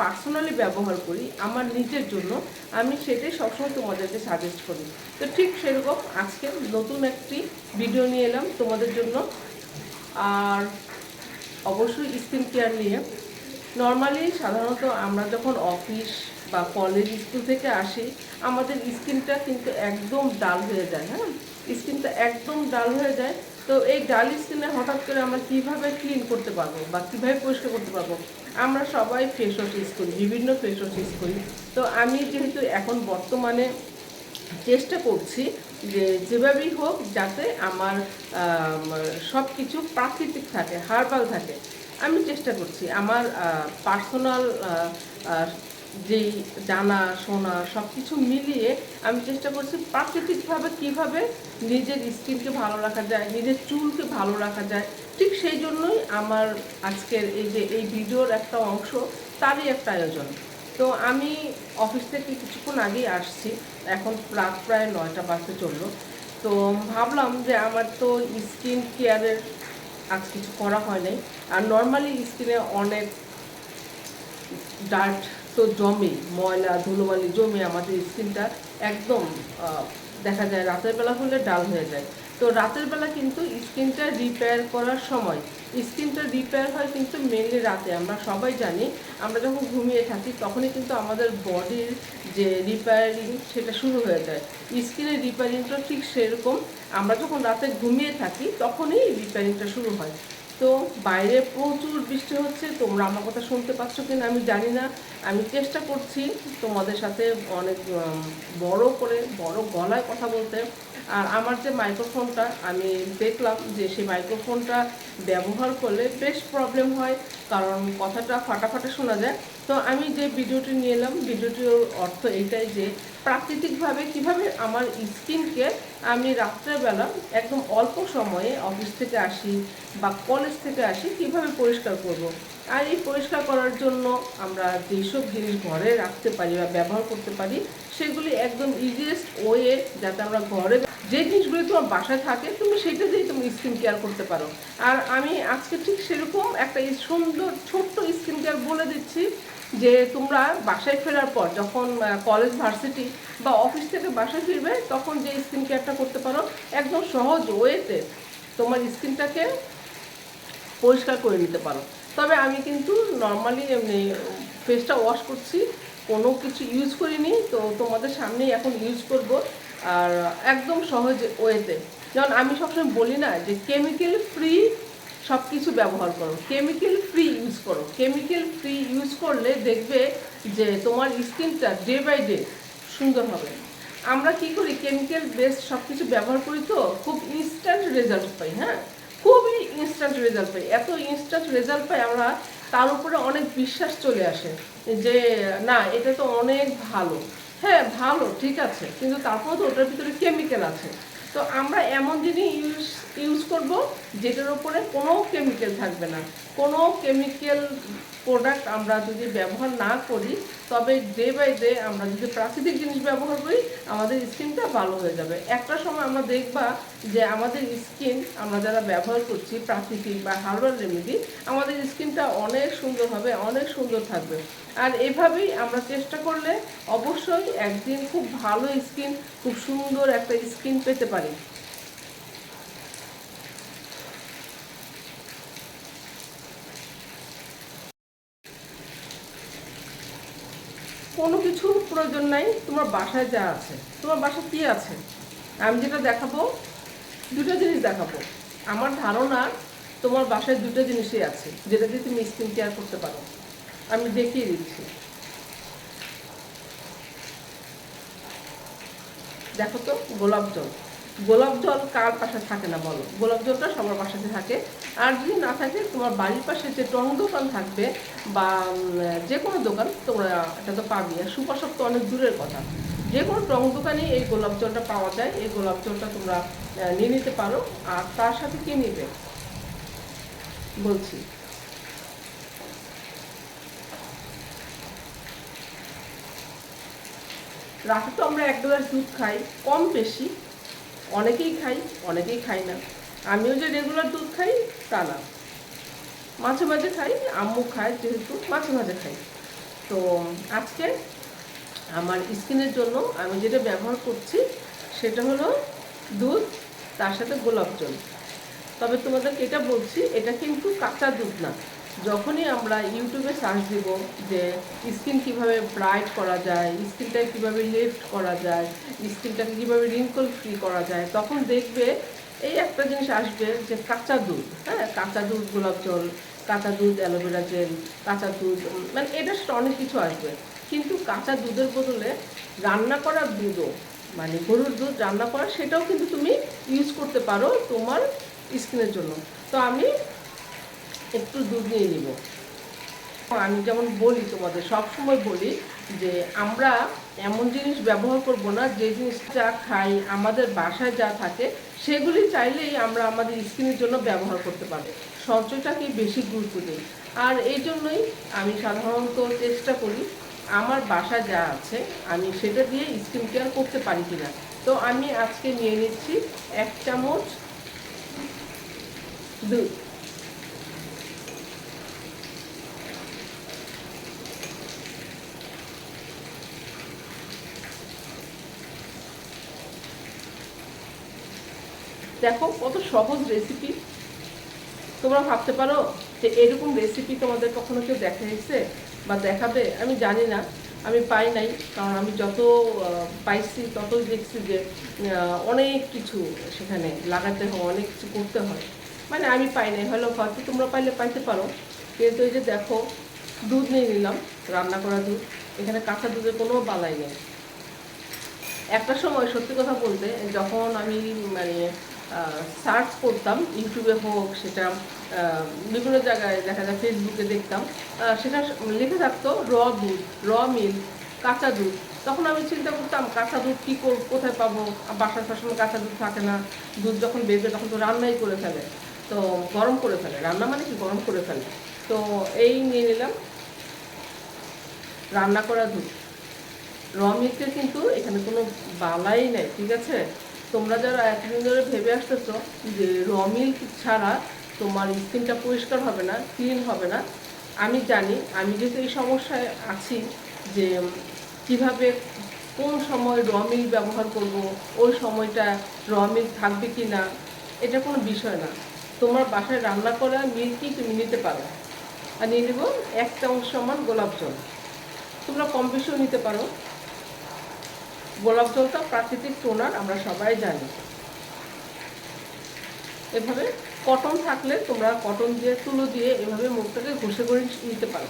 Personally ব্যবহার করি, আমার নিজের জন্য, আমি সেটাই সবসময় তোমাদেরকে সাজেস্ট করি। তো ঠিক সেরকম আজকে নতুন একটি ভিডিও নিয়ে এলাম তোমাদের জন্য। আর অবশ্যই স্কিন কেয়ার নিয়ে। নর্মালি সাধারণত আমরা যখন অফিস বা কলেজ স্কুল থেকে আসি, আমাদের স্কিনটা কিন্তু একদম ডাল হয়ে যায় হ্যাঁ? স্কিনটা একদম ডাল হয়ে যায়। তো এই ডালি স্কিনে হঠাৎ করে আমরা কীভাবে ক্লিন করতে পারব বা কীভাবে পরিষ্কার করতে পারব? আমরা সবাই ফেস ওয়াশ ইউজ করি, বিভিন্ন ফেস ওয়াশ ইউজ করি। তো আমি যেহেতু এখন বর্তমানে চেষ্টা করছি যে যেভাবেই হোক যাতে আমার সব কিছু প্রাকৃতিক থাকে হার্বাল থাকে, আমি চেষ্টা করছি। আমার পার্সোনাল যেই জানা, শোনা সব কিছু মিলিয়ে আমি চেষ্টা করছি প্রাকৃতিকভাবে কীভাবে নিজের স্কিনকে ভালো রাখা যায়, নিজের চুলকে ভালো রাখা যায়। ঠিক সেই জন্যই আমার আজকের এই যে, এই ভিডিওর একটা অংশ, তারই একটা আয়োজন। তো আমি অফিস থেকে কিছুক্ষণ আগেই আসছি, এখন রাত প্রায় নয়টা বাজতে চলল। তো ভাবলাম যে আমার তো স্কিন কেয়ারের আজ কিছু করা হয় নাই। আর নর্মালি স্কিনে অনেক ডার্ট তো জমে, ময়লা, ধুলোবালি জমে আমাদের স্কিনটা একদম দেখা যায় রাতের বেলা হলে ডাল হয়ে যায়। তো রাতের বেলা কিন্তু স্কিনটা রিপেয়ার করার সময়, স্কিনটা রিপেয়ার হয় কিন্তু মেনলি রাতে। আমরা সবাই জানি, আমরা যখন ঘুমিয়ে থাকি তখনই কিন্তু আমাদের বডির যে রিপেয়ারিং সেটা শুরু হয়ে যায়। স্কিনের রিপেয়ারিংটা ঠিক সেরকম, আমরা যখন রাতে ঘুমিয়ে থাকি তখনই রিপেয়ারিংটা শুরু হয়। তো বাইরে প্রচুর বৃষ্টি হচ্ছে, তোমরা আমার কথা শুনতে পাচ্ছ কিনা আমি জানি না। আমি চেষ্টা করছি তোমাদের সাথে অনেক বড় করে, বড় গলায় কথা বলতে আর আমার যে মাইক্রোফোনটা আমি দেখলাম যে সেই মাইক্রোফোনটা ব্যবহার করলে বেশ প্রবলেম হয়, কারণ কথাটা ফাটাফাটা শোনা যায় তো আমি যে ভিডিওটি নিয়ে এলাম, ভিডিওটির অর্থ এইটাই যে প্রাকৃতিকভাবে কীভাবে আমার স্কিনকে আমি রাত্রেবেলা একদম অল্প সময়ে অফিস থেকে আসি বা কলেজ থেকে আসি, কীভাবে পরিষ্কার করব। আর এই পরিষ্কার করার জন্য আমরা যেসব জিনিস ঘরে রাখতে পারি বা ব্যবহার করতে পারি, সেগুলি একদম ইজিয়েস্ট ওয়ে যাতে আমরা ঘরে যে জিনিসগুলি তোমার বাসায় থাকে, তুমি সেটা দিয়েই তুমি স্কিন কেয়ার করতে পারো। আর আমি আজকে ঠিক সেরকম একটা সুন্দর ছোট্ট স্কিন কেয়ার বলে দিচ্ছি যে তোমরা বাসায় ফেরার পর যখন কলেজ ভার্সিটি বা অফিস থেকে বাসায় ফিরবে, তখন যে স্কিন কেয়ারটা করতে পারো, একদম সহজ ওয়েতে তোমার স্কিনটাকে পরিষ্কার করে নিতে পারো। তবে আমি কিন্তু নর্মালি এমনি ফেসটা ওয়াশ করছি, কোনো কিছু ইউজ করিনি, তো তোমাদের সামনেই এখন ইউজ করব, আর একদম সহজ ওয়েতে। যেমন আমি সবসময় বলি না যে কেমিক্যাল ফ্রি সব কিছু ব্যবহার করো কেমিক্যাল ফ্রি ইউজ করো। কেমিক্যাল ফ্রি ইউজ করলে দেখবে যে তোমার স্কিনটা ডে বাই ডে সুন্দর হবে। আমরা কি করি কেমিক্যাল বেসড সব কিছু ব্যবহার করি তো, খুব ইনস্ট্যান্ট রেজাল্ট পাই হ্যাঁ? খুবই ইনস্ট্যান্ট রেজাল্ট পাই। এত ইনস্ট্যান্ট রেজাল্ট পাই আমরা, তার উপরে অনেক বিশ্বাস চলে আসে যে, না, এটা তো অনেক ভালো। হ্যাঁ ভালো, ঠিক আছে, কিন্তু তারপরে তো ওটার ভিতরে কেমিক্যাল আছে। তো আমরা এমন জিনিস ইউজ ইউজ করব যেটার উপরে কোনো কেমিক্যাল থাকবে না। কোনো কেমিক্যাল প্রোডাক্ট আমরা যদি ব্যবহার না করি, তবে ডে বাই ডে আমরা যদি প্রাকৃতিক জিনিস ব্যবহার করি, আমাদের স্কিনটা ভালো হয়ে যাবে। একটা সময় আমরা দেখবা যে আমাদের স্কিন, আমরা যারা ব্যবহার করছি প্রাকৃতিক বা হার্বাল রেমেডি আমাদের স্কিনটা অনেক সুন্দর হবে, অনেক সুন্দর থাকবে। আর এভাবেই আমরা চেষ্টা করলে অবশ্যই একদিন খুব ভালো স্কিন, খুব সুন্দর একটা স্কিন পেতে পারি। কোনো কিছুর প্রয়োজন নাই। তোমার বাসায় যা আছে। তোমার বাসায় কী আছে? আমি যেটা দেখাবো, দুটো জিনিস দেখাবো। আমার ধারণা, তোমার বাসায় দুটো জিনিসই আছে, যেটা দিয়ে তুমি স্কিন কেয়ার করতে পারো। আমি দেখিয়ে দিচ্ছি। দেখো তো, গোলাপ জল। গোলাপ জল কার পাশে থাকে না বলো? গোলাপ জলটা সবার পাশে থাকে। আর যদি না থাকে, তোমার বাড়ির পাশে যে টং দোকান থাকবে বা যে কোনো দোকান, তোমরা এটা তো পাবি আর সুপার তো অনেক দূরের কথা। যে কোনো টং দোকানে এই গোলাপ জলটা পাওয়া যায়। এই গোলাপ জলটা তোমরা নিয়ে নিতে পারো। আর তার সাথে কি নিবে? বলছি। রাতে তো আমরা এক গ্লাস দুধ খাই। কম বেশি। অনেকেই খাই অনেকেই খাই না। আমিও যে রেগুলার দুধ খাই, তা না। মাঝে মাঝে খাই, আম্মু খায় যেহেতু মাঝে মাঝে খাই। তো আজকে আমার স্কিনের জন্য আমি যেটা ব্যবহার করছি, সেটা হলো দুধ, তার সাথে গোলাপ জল। তবে তোমাদেরকে এটা বলছি, এটা কিন্তু কাঁচা দুধ না। যখনই আমরা ইউটিউবে সার্চ দিব যে স্কিন কীভাবে ব্রাইট করা যায় স্কিনটাকে কীভাবে লিফট করা যায় স্কিনটাকে কীভাবে রিঙ্কল ফ্রি করা যায়, তখন দেখবে এই একটা জিনিস আসবে যে কাঁচা দুধ হ্যাঁ? কাঁচা দুধ, গোলাপ জল, কাঁচা দুধ, অ্যালোভেরা জেল, কাঁচা দুধ মানে সাথে অনেক কিছু আসবে। কিন্তু কাঁচা দুধের বদলে রান্না করা দুধও মানে গরুর দুধ রান্না করা সেটাও কিন্তু তুমি ইউজ করতে পারো তোমার স্কিনের জন্য। তো আমি একটু দুধ নিয়ে নিব। আমি যেমন বলি তোমাদের সব সময় বলি যে আমরা এমন জিনিস ব্যবহার করব না, যে জিনিস যা খাই, আমাদের বাসায় যা থাকে, সেগুলি চাইলেই আমরা আমাদের স্কিনের জন্য ব্যবহার করতে পারব সঞ্চয়টাকে বেশি গুরুত্ব দিই। আর এই জন্যই আমি সাধারণত চেষ্টা করি, আমার বাসা যা আছে, আমি সেটা দিয়ে স্কিন কেয়ার করতে পারি কিনা। তো আমি আজকে নিয়ে নিচ্ছি এক চামচ দুধ। দেখো কত সহজ রেসিপি তোমরা ভাবতে পারো যে এরকম রেসিপি তোমাদের কখনো কেউ দেখাইছে বা দেখাবে, আমি জানি না। আমি পাই নাই, কারণ আমি যত পাইছি তত দেখছি যে অনেক কিছু সেখানে লাগাতে হয়, অনেক কিছু করতে হয়। মানে আমি পাই নাই হলো হয়তো তোমরা পাইলে পাইতে পারো। কিন্তু এই যে দেখো, দুধ নিয়ে নিলাম, রান্না করা দুধ। এখানে কাঁচা দুধের কোনো বালাই নেই। একটা সময় সত্যি কথা বলতে, যখন আমি মানে সার্চ করতাম, ইউটিউবে হোক, সেটা বিভিন্ন জায়গায় দেখা যায় ফেসবুকে দেখতাম। সেটা লিখে থাকতো র দুধ র মিল কাঁচা দুধ। তখন আমি চিন্তা করতাম, কাঁচা দুধ কী কর কোথায় পাবো? বাসার সবসময় কাঁচা দুধ থাকে না। দুধ যখন বেরবে, তখন তো রান্নাই করে ফেলে। তো গরম করে ফেলে। রান্না মানে কি? গরম করে ফেলে। তো এই নিয়ে নিলাম, রান্না করা দুধ। র মিল্কের কিন্তু এখানে কোনো বালাই নেই, ঠিক আছে? তোমরা যারা এতদিন ধরে ভেবে আসতেছো যে র মিল্ক ছাড়া তোমার স্কিনটা পরিষ্কার হবে না ক্লিন হবে না, আমি জানি, আমি যেহেতু এই সমস্যায় আছি যে কীভাবে কোন সময় র মিল্ক ব্যবহার করব, ওই সময়টা র মিল্ক থাকবে কি না এটা কোনো বিষয় না। তোমার বাসায় রান্না করা মিল্কই তুমি নিতে পারো? আর নিয়ে নেব এক চামচ সমান গোলাপ জল। তোমরা কম বেশিও নিতে পারো। গোলাপ জলটা প্রাকৃতিক টোনার, আমরা সবাই জানি। এভাবে কটন থাকলে তোমরা কটন দিয়ে, তুলো দিয়ে এভাবে মুখটাকে ঘষে করে নিতে পারো।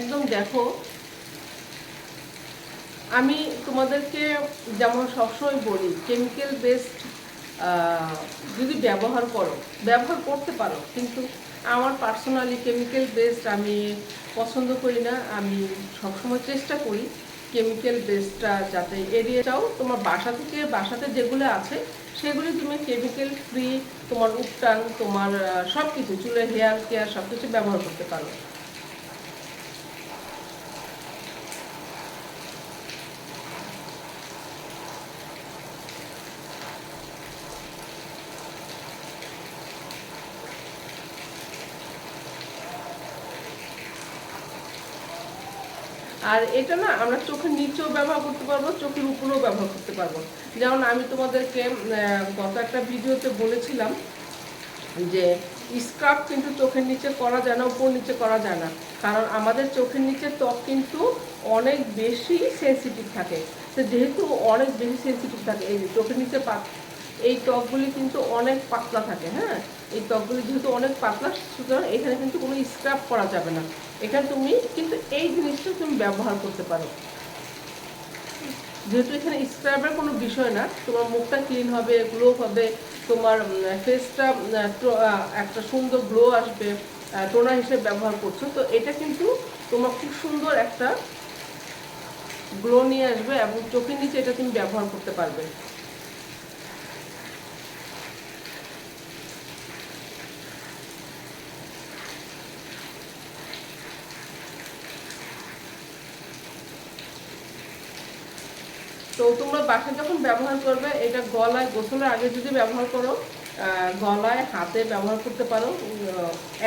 একদম দেখো, আমি তোমাদেরকে যেমন সবসময় বলি কেমিক্যাল বেসড যদি ব্যবহার করো, ব্যবহার করতে পারো, কিন্তু আমার পার্সোনালি কেমিক্যাল বেসড আমি পছন্দ করি না। আমি সবসময় চেষ্টা করি কেমিক্যাল বেসডটা যাতে এড়িয়ে যাও। তোমার বাসা থেকে, বাসাতে যেগুলো আছে, সেগুলি তুমি কেমিক্যাল ফ্রি তোমার উপটান তোমার সব কিছু চুলের হেয়ার কেয়ার সব কিছু ব্যবহার করতে পারো। আর এটা না আমরা চোখের নিচেও ব্যবহার করতে পারব, চোখের উপরেও ব্যবহার করতে পারব। যেমন আমি তোমাদেরকে গত একটা ভিডিওতে বলেছিলাম যে স্ক্রাব কিন্তু চোখের নিচে করা যায় না, উপর নিচে করা যায় না। কারণ আমাদের চোখের নিচে ত্বক কিন্তু অনেক বেশি সেন্সিটিভ থাকে। তো যেহেতু অনেক বেশি সেন্সিটিভ থাকে, এই চোখের নিচে পাত, এই ত্বকগুলি কিন্তু অনেক পাতলা থাকে হ্যাঁ? এই ত্বকগুলি যেহেতু অনেক পাতলা, সুতরাং এখানে কিন্তু কোনো স্ক্রাব করা যাবে না। এখানে তুমি কিন্তু এই জিনিসটা তুমি ব্যবহার করতে পারো। যেহেতু এখানে স্ক্রাবের কোনো বিষয় না, তোমার মুখটা ক্লিন হবে গ্লো হবে, তোমার ফেসটা একটা সুন্দর গ্লো আসবে টোনার হিসেবে ব্যবহার করছ, তো এটা কিন্তু তোমার খুব সুন্দর একটা গ্লো নিয়ে আসবে এবং চোখের নিচে এটা তুমি ব্যবহার করতে পারবে। তোমরা বাসায় যখন ব্যবহার করবে, এটা গলায়, গোসলের আগে যদি ব্যবহার করো গলায়, হাতে ব্যবহার করতে পারো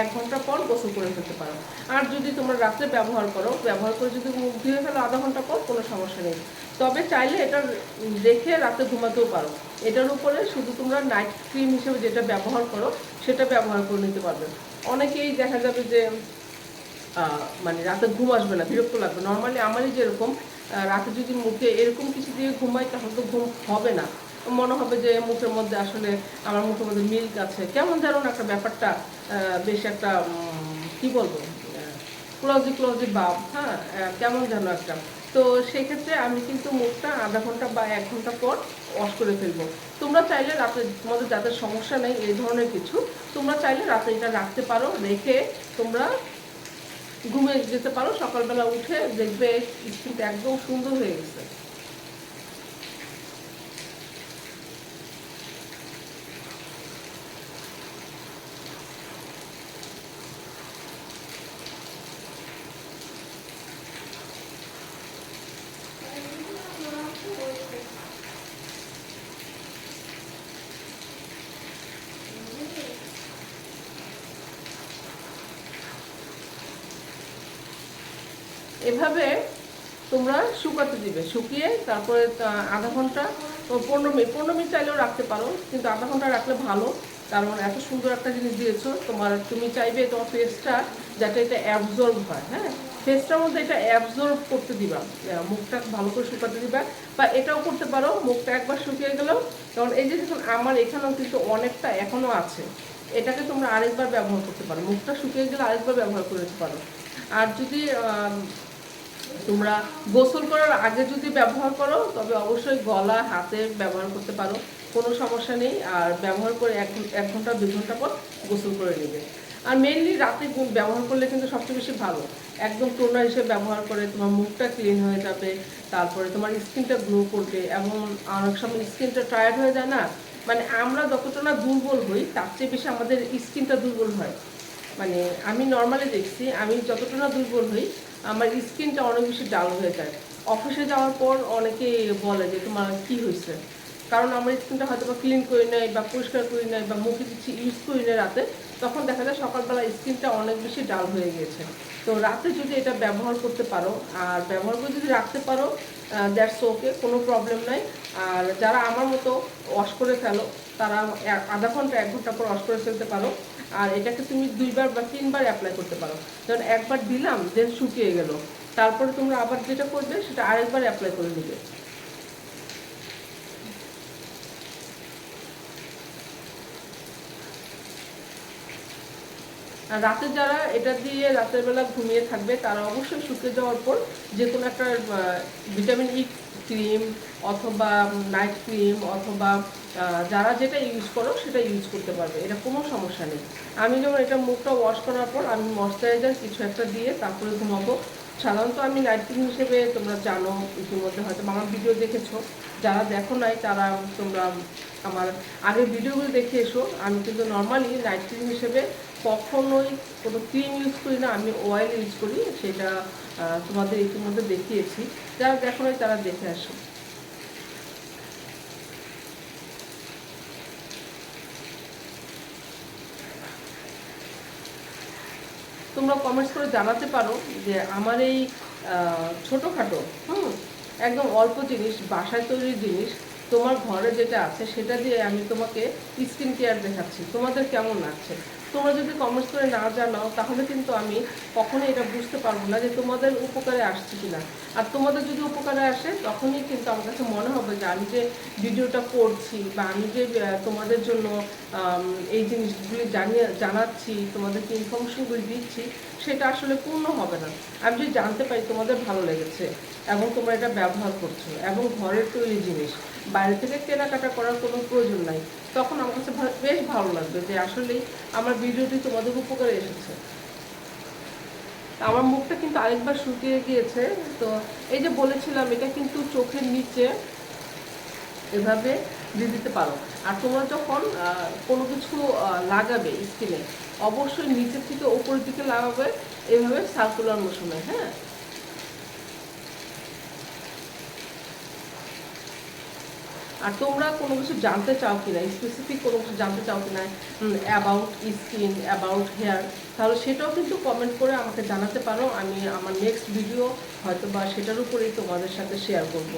এক ঘণ্টা পর গোসল করে ফেলতে পারো। আর যদি তোমরা রাত্রে ব্যবহার করো, ব্যবহার করে যদি মুখ ধুয়ে ফেলো আধা ঘণ্টা পর, কোনো সমস্যা নেই। তবে চাইলে এটা রেখে রাতে ঘুমাতেও পারো। এটার উপরে শুধু তোমরা নাইট ক্রিম হিসেবে যেটা ব্যবহার করো, সেটা ব্যবহার করে নিতে পারবে। অনেকেই দেখা যাবে যে মানে রাতে ঘুম আসবে না, বিরক্ত লাগবে। নর্মালি আমারই যেরকম রাতে যদি মুখে এরকম কিছু দিয়ে ঘুমাই তাহলে তো ঘুম হবে না। মনে হবে যে মুখের মধ্যে আসলে আমার মুখের মধ্যে মিল্ক আছে। কেমন যেন না একটা ব্যাপারটা বেশ একটা কি বলব? ক্লোজি ক্লোজি ভাব হ্যাঁ? কেমন যেন একটা। তো সেক্ষেত্রে আমি কিন্তু মুখটা আধা ঘণ্টা বা এক ঘণ্টা পর ওয়াশ করে ফেলব। তোমরা চাইলে রাতে তোমাদের যাদের সমস্যা নেই, এই ধরনের কিছু, তোমরা চাইলে রাতে এটা রাখতে পারো, রেখে তোমরা ঘুমিয়ে যেতে পারো সকালবেলা উঠে দেখবে স্কিনটা একদম সুন্দর হয়ে গেছে এভাবে তোমরা শুকাতে দিবে, শুকিয়ে তারপরে আধা ঘণ্টা পনেরো মিনিট পনেরো মিনিট চাইলেও রাখতে পারো, কিন্তু আধা ঘণ্টা রাখলে ভালো, কারণ এত সুন্দর একটা জিনিস দিয়েছ, তোমার তুমি চাইবে তোমার ফেসটা যাতে এটা অ্যাবজর্ব হয় হ্যাঁ? ফেসটার মধ্যে এটা অ্যাবজর্ব করতে দিবা মুখটা ভালো করে শুকাতে দিবা, বা এটাও করতে পারো, মুখটা একবার শুকিয়ে গেলেও, কারণ এই যে দেখুন, আমার এখানেও কিন্তু অনেকটা এখনও আছে, এটাকে তোমরা আরেকবার ব্যবহার করতে পারো, মুখটা শুকিয়ে গেলে আরেকবার ব্যবহার করে দিতে পারো। আর যদি তোমরা গোসল করার আগে যদি ব্যবহার করো, তবে অবশ্যই গলা, হাতে ব্যবহার করতে পারো। কোনো সমস্যা নেই। আর ব্যবহার করে এক এক ঘণ্টা, দুই ঘণ্টা পর গোসল করে নেবে। আর মেনলি রাতে ব্যবহার করলে কিন্তু সবচেয়ে বেশি ভালো। একদম টোনার হিসেবে ব্যবহার করে তোমার মুখটা ক্লিন হয়ে যাবে, তারপরে তোমার স্কিনটা গ্লো করবে এবং অনেক সময় স্কিনটা টায়ার্ড হয়ে যায় না? মানে আমরা যতটা না দুর্বল হই, তার চেয়ে বেশি আমাদের স্কিনটা দুর্বল হয়। মানে আমি নর্মালি দেখছি, আমি যতটা না দুর্বল হই, আমার স্কিনটা অনেক বেশি ডাল হয়ে যায়। অফিসে যাওয়ার পর অনেকে বলে যে, তোমার কি হয়েছে? কারণ আমার স্কিনটা হয়তো বা ক্লিন করি নাই বা পরিষ্কার করি নাই বা মুখে কিছু ইউজ করি নাই রাতে, তখন দেখা যায় সকালবেলা স্কিনটা অনেক বেশি ডাল হয়ে গিয়েছে। তো রাতে যদি এটা ব্যবহার করতে পারো, আর ব্যবহার করে যদি রাখতে পারো দ্যাটস ওকে কোনো প্রবলেম নাই। আর যারা আমার মতো ওয়াশ করে ফেলো, তারা আধা ঘণ্টা, এক ঘণ্টা পর ওয়াশ করে ফেলতে পারো। আর এটাকে তুমি দুইবার বা তিনবার অ্যাপ্লাই করতে পারো। যেমন একবার দিলাম দেন শুকিয়ে গেল। তারপরে তোমরা আবার যেটা করবে, সেটা আরেকবার অ্যাপ্লাই করে নেবে। রাতে যারা এটা দিয়ে রাতের বেলা ঘুমিয়ে থাকবে, তারা অবশ্যই শুকিয়ে যাওয়ার পর যে কোনো একটা ভিটামিন ই ক্রিম অথবা নাইট ক্রিম অথবা যারা যেটা ইউজ করো সেটা ইউজ করতে পারবে এটা কোনো সমস্যা নেই। আমি যেমন এটা মুখটা ওয়াশ করার পর আমি ময়শ্চারাইজার কিছু একটা দিয়ে তারপরে ঘুমাবো। সাধারণত আমি লাইট হিসেবে তোমরা জানো ইতিমধ্যে হয়তো আমার ভিডিও দেখেছ। যারা দেখো নাই, তারা তোমরা আমার আগের ভিডিওগুলো দেখে এসো। আমি কিন্তু নর্মালি নাইট ক্রিম হিসেবে কখনোই কোনো ক্রিম ইউজ করি না, আমি অয়েল ইউজ করি, সেটা তোমাদের ইতিমধ্যে দেখিয়েছি। যারা দেখো নাই, তারা দেখে আসো। তোমরা কমেন্টস করে জানাতে পারো যে আমার এই ছোটোখাটো, হুম, একদম অল্প জিনিস, বাসায় তৈরির জিনিস, তোমার ঘরে যেটা আছে সেটা দিয়ে আমি তোমাকে স্কিন কেয়ার দেখাচ্ছি। তোমাদের কেমন লাগছে? তোমরা যদি কমেন্টস করে না জানাও, তাহলে কিন্তু আমি কখনোই এটা বুঝতে পারব না যে তোমাদের উপকারে আসছে কিনা। আর তোমাদের যদি উপকারে আসে, তখনই কিন্তু আমার কাছে মনে হবে যে আমি যে ভিডিওটা করছি বা আমি যে তোমাদের জন্য এই জিনিসগুলি জানিয়ে জানাচ্ছি তোমাদেরকে ইনফরমেশনগুলি দিচ্ছি, সেটা আসলে পূর্ণ হবে না। আমি যদি জানতে পারি তোমাদের ভালো লেগেছে এবং তোমরা এটা ব্যবহার করছ এবং ঘরের তৈরি জিনিস বাইরে থেকে কেনাকাটা করার কোনো প্রয়োজন নাই। তখন আমার কাছে বেশ ভালো লাগবে যে আসলেই আমার ভিডিওটি তোমাদের উপকারে এসেছে। আমার মুখটা কিন্তু আরেকবার শুকিয়ে গিয়েছে। তো এই যে বলেছিলাম, এটা কিন্তু চোখের নিচে এভাবে দিয়ে দিতে পারো। আর তোমরা যখন কোনো কিছু লাগাবে স্কিনে, অবশ্যই নিচের থেকে উপরের দিকে লাগাবে। এভাবে সার্কুলার মোশনে হ্যাঁ? আর তোমরা কোনো কিছু জানতে চাও কি না স্পেসিফিক কোনো কিছু জানতে চাও কি না অ্যাবাউট স্কিন অ্যাবাউট হেয়ার তাহলে সেটাও কিন্তু কমেন্ট করে আমাকে জানাতে পারো, আমি আমার নেক্সট ভিডিও হয়তো বা সেটার উপরেই তোমাদের সাথে শেয়ার করব।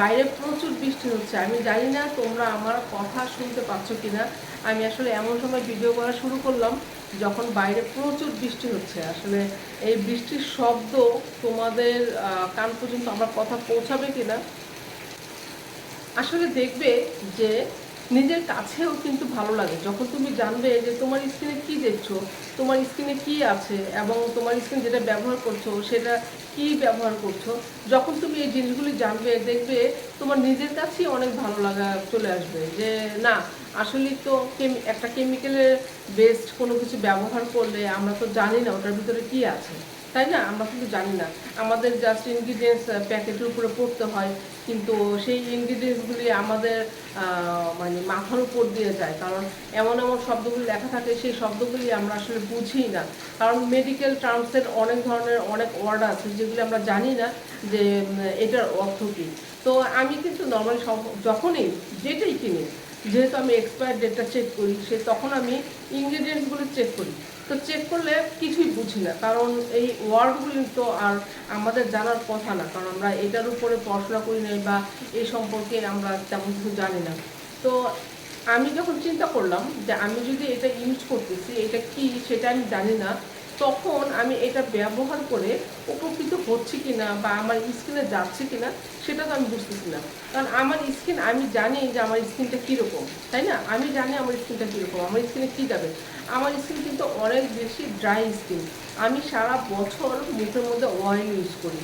বাইরে প্রচুর বৃষ্টি হচ্ছে। আমি জানি না তোমরা আমার কথা শুনতে পাচ্ছ কিনা। আমি আসলে এমন সময় ভিডিও করা শুরু করলাম যখন বাইরে প্রচুর বৃষ্টি হচ্ছে। আসলে এই বৃষ্টির শব্দ তোমাদের কান পর্যন্ত আমার কথা পৌঁছাবে কিনা? আসলে দেখবে যে নিজের কাছেও কিন্তু ভালো লাগে। যখন তুমি জানবে যে তোমার স্কিনে কি দেখছ, তোমার স্কিনে কি আছে এবং তোমার স্কিন যেটা ব্যবহার করছ, সেটা কি ব্যবহার করছ, যখন তুমি এই জিনিসগুলি জানবে, দেখবে তোমার নিজের কাছেই অনেক ভালো লাগা চলে আসবে যে, না, আসলে তো একটা কেমিক্যালের বেস্ট কোনো কিছু ব্যবহার করলে আমরা তো জানি না ওটার ভিতরে কি আছে। তাই না? আমরা কিন্তু জানি না। আমাদের জাস্ট ইনগ্রিডিয়েন্টস প্যাকেটের উপরে পড়তে হয়। কিন্তু সেই ইনগ্রিডিয়েন্টসগুলি আমাদের মানে মাথার উপর দিয়ে যায়। কারণ এমন এমন শব্দগুলি লেখা থাকে, সেই শব্দগুলি আমরা আসলে বুঝি না। কারণ মেডিকেল টার্মসের অনেক ধরনের অনেক ওয়ার্ড আছে, যেগুলি আমরা জানি না যে এটার অর্থ কী। তো আমি কিন্তু নর্মালি যখনই যেটাই কিনি যেহেতু আমি এক্সপায়ার ডেটটা চেক করি, সে তখন আমি ইনগ্রিডিয়েন্টসগুলো চেক করি। তো চেক করলে কিছুই বুঝি না, কারণ এই ওয়ার্ডগুলি তো আর আমাদের জানার কথা না, কারণ আমরা এটার উপরে পড়াশোনা করি নাই বা এই সম্পর্কে আমরা তেমন কিছু জানি না। তো আমি যখন চিন্তা করলাম যে আমি যদি এটা ইউজ করতেছি, এটা কি সেটা আমি জানি না তখন আমি এটা ব্যবহার করে উপকৃত হচ্ছি কিনা বা আমার স্কিনে যাচ্ছে কিনা, সেটা তো আমি বুঝতেছি না। কারণ আমার স্কিন আমি জানি যে আমার স্কিনটা কীরকম, তাই না? আমি জানি আমার স্কিনটা কীরকম, আমার স্কিনে কী যাবে। আমার স্কিন কিন্তু অনেক বেশি ড্রাই স্কিন আমি সারা বছর মুখের মধ্যে অয়েল ইউজ করি।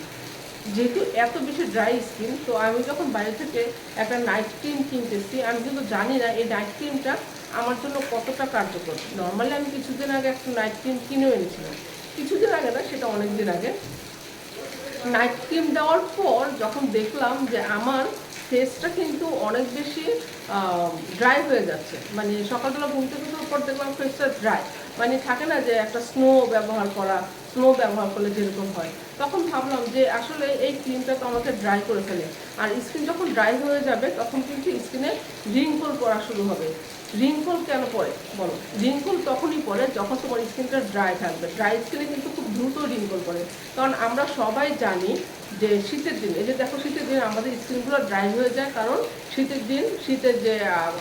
যেহেতু এত বেশি ড্রাই স্কিন তো আমি যখন বাইরে থেকে একটা নাইট ক্রিম কিনতেছি, আমি কিন্তু জানি না এই নাইট ক্রিমটা আমার জন্য কতটা কার্যকর? নর্মালি আমি কিছুদিন আগে একটা নাইট ক্রিম কিনেও এনেছিলাম। কিছুদিন আগে না, সেটা অনেক দিন আগে। নাইট ক্রিম দেওয়ার পর যখন দেখলাম যে আমার ফেসটা কিন্তু অনেক বেশি ড্রাই হয়ে যাচ্ছে। মানে সকালবেলা ঘুম থেকে পর দেখলাম ফেসটা ড্রাই মানে থাকে না যে একটা স্নো ব্যবহার করা স্নো ব্যবহার করলে যেরকম হয়। তখন ভাবলাম যে আসলে এই ক্রিমটা তো আমাকে ড্রাই করে ফেলে। আর স্কিন যখন ড্রাই হয়ে যাবে, তখন কিন্তু স্কিনে রিঙ্কল পড়া শুরু হবে। রিঙ্কল কেন পড়ে? বলো। রিঙ্কল তখনই পড়ে যখন তোমার স্কিনটা ড্রাই থাকবে। ড্রাই স্কিনে কিন্তু খুব দ্রুত রিঙ্কল পড়ে। কারণ আমরা সবাই জানি যে শীতের দিন, এই যে দেখো শীতের দিন আমাদের স্কিনগুলো ড্রাই হয়ে যায় কারণ শীতের দিন শীতের যে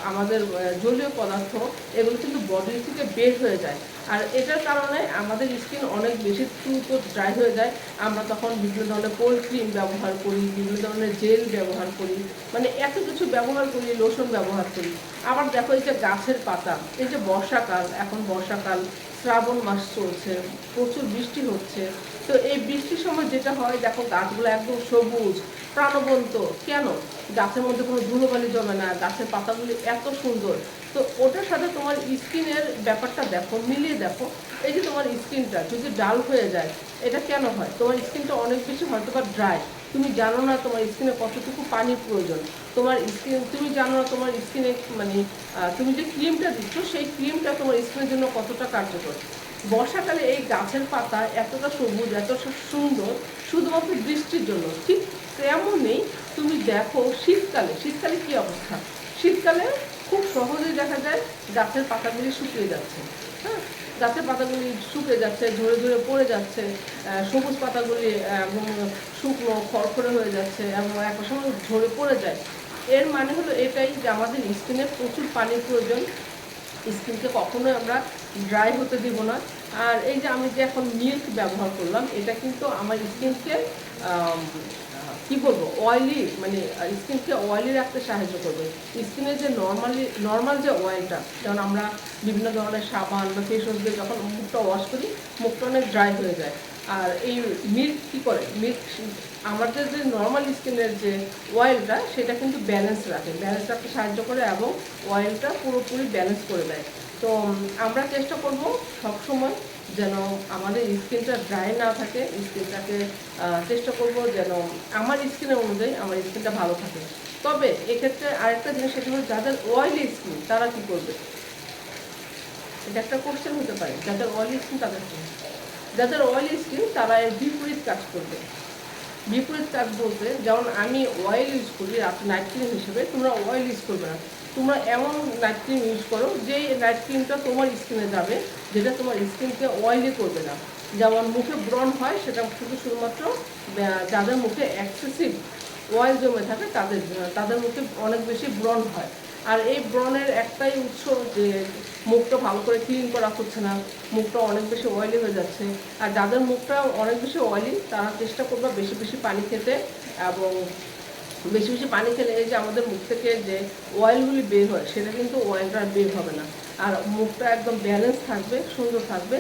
আমাদের জলীয় পদার্থ, এগুলো কিন্তু বডি থেকে বের হয়ে যায়। আর এটার কারণে আমাদের স্কিন অনেক বেশি দ্রুত ড্রাই হয়ে যায়। আমরা তখন বিভিন্ন ধরনের কোল্ড ক্রিম ব্যবহার করি, বিভিন্ন ধরনের জেল ব্যবহার করি মানে এত কিছু ব্যবহার করি লোশন ব্যবহার করি। আবার দেখো এই যে গাছের পাতা, এই যে বর্ষাকাল, এখন বর্ষাকাল, শ্রাবণ মাস চলছে, প্রচুর বৃষ্টি হচ্ছে। তো এই বৃষ্টির সময় যেটা হয়, দেখো গাছগুলো একদম সবুজ প্রাণবন্ত। কেন? গাছের মধ্যে কোনো ধুলোবালি জমে না, গাছের পাতাগুলি এত সুন্দর। তো ওটার সাথে তোমার স্কিনের ব্যাপারটা দেখো, মিলিয়ে দেখো। এই যে তোমার স্কিনটা, যদি ডাল হয়ে যায়, এটা কেন হয়? তোমার স্কিনটা অনেক বেশি হয়তো বা ড্রাই। তুমি জানো না তোমার স্কিনে কতটুকু পানির প্রয়োজন। তোমার স্কিন, তুমি জানো না তোমার স্কিনে মানে তুমি যে ক্রিমটা দিচ্ছ, সেই ক্রিমটা তোমার স্কিনের জন্য কতটা কার্যকর। বর্ষাকালে এই গাছের পাতা এতটা সবুজ, এতটা সুন্দর, শুধুমাত্র বৃষ্টির জন্য। ঠিক তেমনই তুমি দেখো শীতকালে শীতকালে কি অবস্থা? শীতকালে খুব সহজেই দেখা যায় গাছের পাতাগুলি শুকিয়ে যাচ্ছে। হ্যাঁ? গাছের পাতাগুলি শুকিয়ে যাচ্ছে, ঝরে ঝরে পড়ে যাচ্ছে সবুজ পাতাগুলি শুকনো, খড়খড়ে হয়ে যাচ্ছে এবং একটা সময় ঝরে পড়ে যায়। এর মানে হলো এটাই যে আমাদের স্কিনে প্রচুর পানির প্রয়োজন। স্কিনকে কখনোই আমরা ড্রাই হতে দেবো না। আর এই যে আমি যে এখন মিল্ক ব্যবহার করলাম, এটা কিন্তু আমার স্কিনকে কি বলব অয়েলি মানে স্কিনকে অয়েলি রাখতে সাহায্য করবে। স্কিনের যে নর্মালি নর্মাল যে অয়েলটা যেমন আমরা বিভিন্ন ধরনের সাবান বা ফেস দিয়ে যখন মুখটা ওয়াশ করি, মুখটা অনেক ড্রাই হয়ে যায়। আর এই মিল্ক, কী করে? মিল্ক, আমাদের যে নর্মাল স্কিনের যে অয়েলটা সেটা কিন্তু ব্যালেন্স রাখে। ব্যালেন্স রাখতে সাহায্য করে এবং অয়েলটা পুরোপুরি ব্যালেন্স করে দেয়। তো আমরা চেষ্টা করব সবসময় যেন আমাদের স্কিনটা ড্রাই না থাকে। স্কিনটাকে চেষ্টা করব যেন আমার স্কিনের অনুযায়ী আমার স্কিনটা ভালো থাকে। তবে এক্ষেত্রে আরেকটা জিনিস সেটা হলো যাদের অয়েলি স্কিন তারা কি করবে? এটা একটা কোশ্চেন হতে পারে। যাদের অয়েলি স্কিন তাদের যাদের অয়েলি স্কিন তারা এর বিপরীত কাজ করবে। বিপরীত কাজ বলতে, যেমন আমি অয়েল ইউজ করি রাত্রে নাইট ক্রিম হিসেবে, তোমরা অয়েল ইউজ করবে না। তোমরা এমন নাইট ক্রিম ইউজ করো, যেই নাইট ক্রিমটা তোমার স্কিনে যাবে, যেটা তোমার স্কিনকে অয়েলি করবে না। যেমন মুখে ব্রণ হয়, সেটা শুধু শুধুমাত্র যাদের মুখে এক্সেসিভ অয়েল জমে থাকে, তাদের তাদের মুখে অনেক বেশি ব্রণ হয়। আর এই ব্রণের একটাই উৎস যে মুখটা ভালো করে ক্লিন করা হচ্ছে না, মুখটা অনেক বেশি অয়েলি হয়ে যাচ্ছে। আর যাদের মুখটা অনেক বেশি অয়েলি তারা চেষ্টা করবে বেশি বেশি পানি খেতে এবং বেশি বেশি পানি খেলে এই যে আমাদের মুখ থেকে যে অয়েলগুলি বের হয়, সেটা কিন্তু অয়েলটা বের হবে না। আর মুখটা একদম ব্যালেন্স থাকবে, সুন্দর থাকবে।